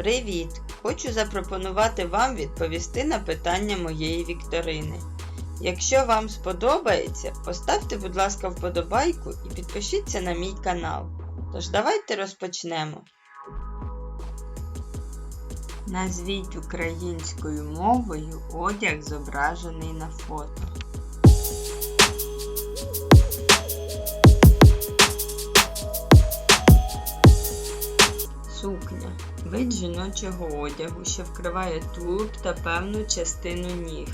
Привіт! Хочу запропонувати вам відповісти на питання моєї вікторини. Якщо вам сподобається, поставте, будь ласка, вподобайку і підпишіться на мій канал. Тож давайте розпочнемо. Назвіть українською мовою одяг, зображений на фото. Вид жіночого одягу, що вкриває тулуб та певну частину ніг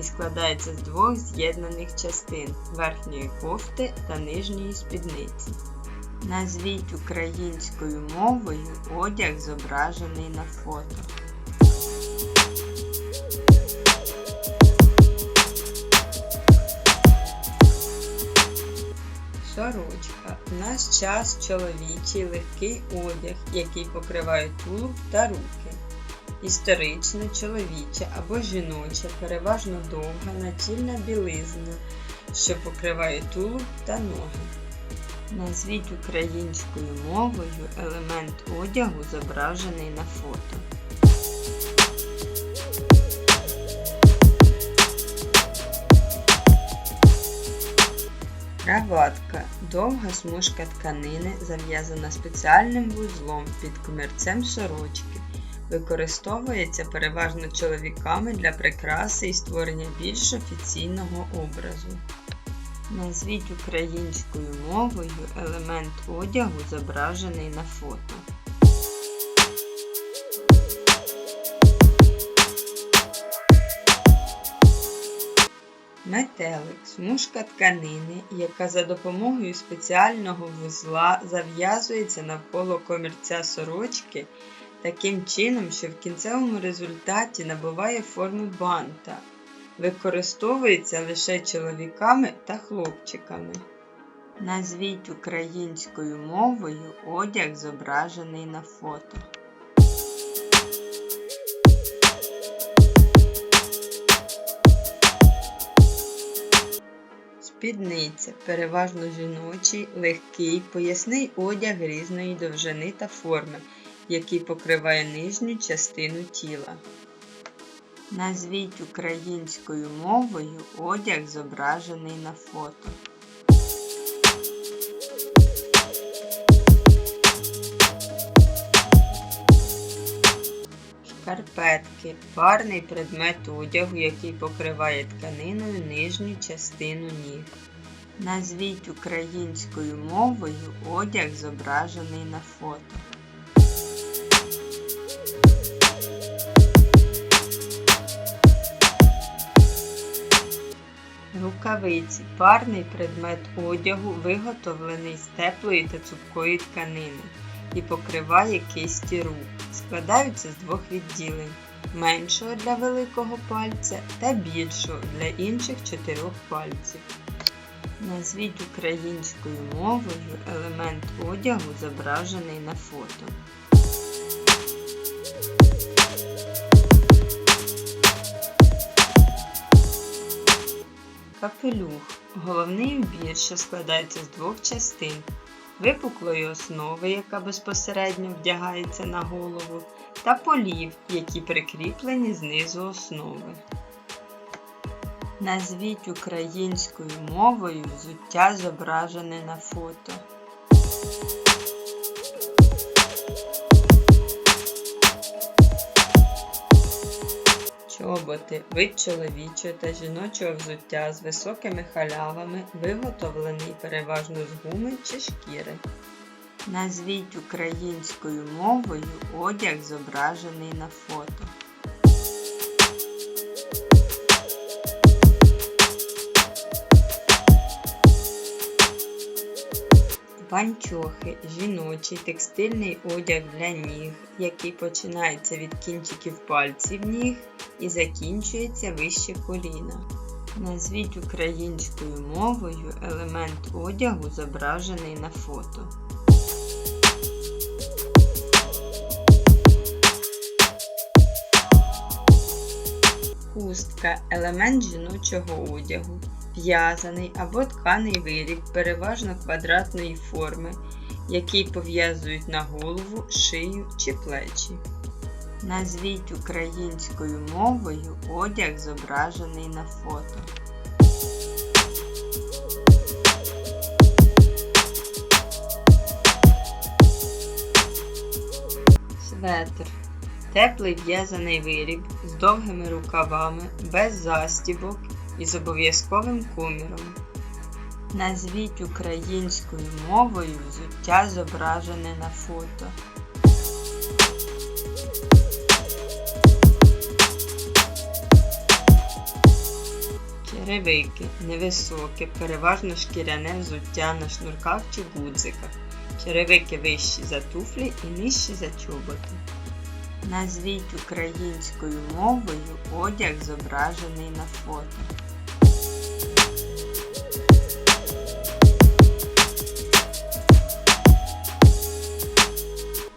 і складається з двох з'єднаних частин верхньої кофти та нижньої спідниці. Назвіть українською мовою одяг, зображений на фото. Сорочка. В наш час чоловічий легкий одяг, який покриває тулуб та руки. Історична, чоловіча або жіноча, переважно довга націльна білизна, що покриває тулуб та ноги. Назвіть українською мовою елемент одягу, зображений на фото. Краватка довга смужка тканини, зав'язана спеціальним вузлом під комірцем сорочки. Використовується переважно чоловіками для прикраси і створення більш офіційного образу. Назвіть українською мовою елемент одягу, зображений на фото. Метелик смужка тканини, яка за допомогою спеціального вузла зав'язується навколо комірця сорочки таким чином, що в кінцевому результаті набуває форму банта. Використовується лише чоловіками та хлопчиками. Назвіть українською мовою одяг, зображений на фото. Спідниця переважно жіночий, легкий, поясний одяг різної довжини та форми, який покриває нижню частину тіла. Назвіть українською мовою одяг, зображений на фото. Шкарпетки парний предмет одягу, який покриває тканиною нижню частину ніг. Назвіть українською мовою одяг, зображений на фото. Рукавиці парний предмет одягу, виготовлений з теплої та цупкої тканини і покриває кисті рук. Складаються з двох відділень меншого для великого пальця та більшого для інших чотирьох пальців. Назвіть українською мовою елемент одягу, зображений на фото. Капелюх головний убір, що складається з двох частин випуклої основи, яка безпосередньо вдягається на голову, та полів, які прикріплені знизу основи. Назвіть українською мовою взуття зображене на фото. Чоботи вид чоловічого та жіночого взуття з високими халявами, виготовлений переважно з гуми чи шкіри. Назвіть українською мовою одяг, зображений на фото. Панчохи жіночий текстильний одяг для ніг, який починається від кінчиків пальців ніг і закінчується вище коліна. Назвіть українською мовою елемент одягу, зображений на фото. Хустка елемент жіночого одягу, в'язаний або тканий виріб переважно квадратної форми, який пов'язують на голову, шию чи плечі. Назвіть українською мовою одяг, зображений на фото. Светр. Теплий в'язаний виріб з довгими рукавами, без застібок і з обов'язковим коміром. Назвіть українською мовою взуття, зображене на фото. Черевики невисоке, переважно шкіряне взуття на шнурках чи гудзиках. Черевики вищі за туфлі і нижчі за чоботи. Назвіть українською мовою одяг, зображений на фото.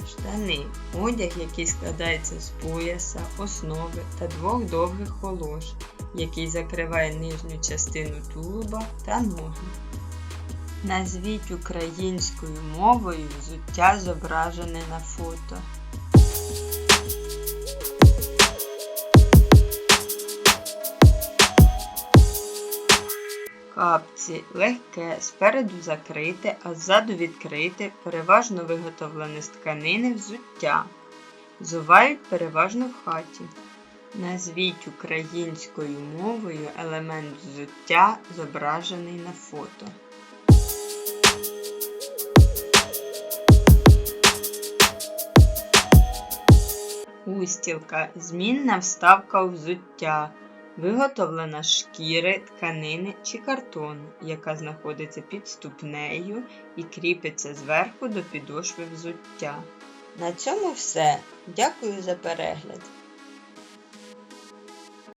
Штани одяг, який складається з пояса, основи та двох довгих холош, який закриває нижню частину тулуба та ноги. Назвіть українською мовою взуття, зображене на фото. Капці легке, спереду закрите, а ззаду відкрите, переважно виготовлене з тканини взуття. Зувають переважно в хаті. Назвіть українською мовою елемент взуття, зображений на фото. Устілка змінна вставка взуття, виготовлена з шкіри, тканини чи картону, яка знаходиться під ступнею і кріпиться зверху до підошви взуття. На цьому все. Дякую за перегляд.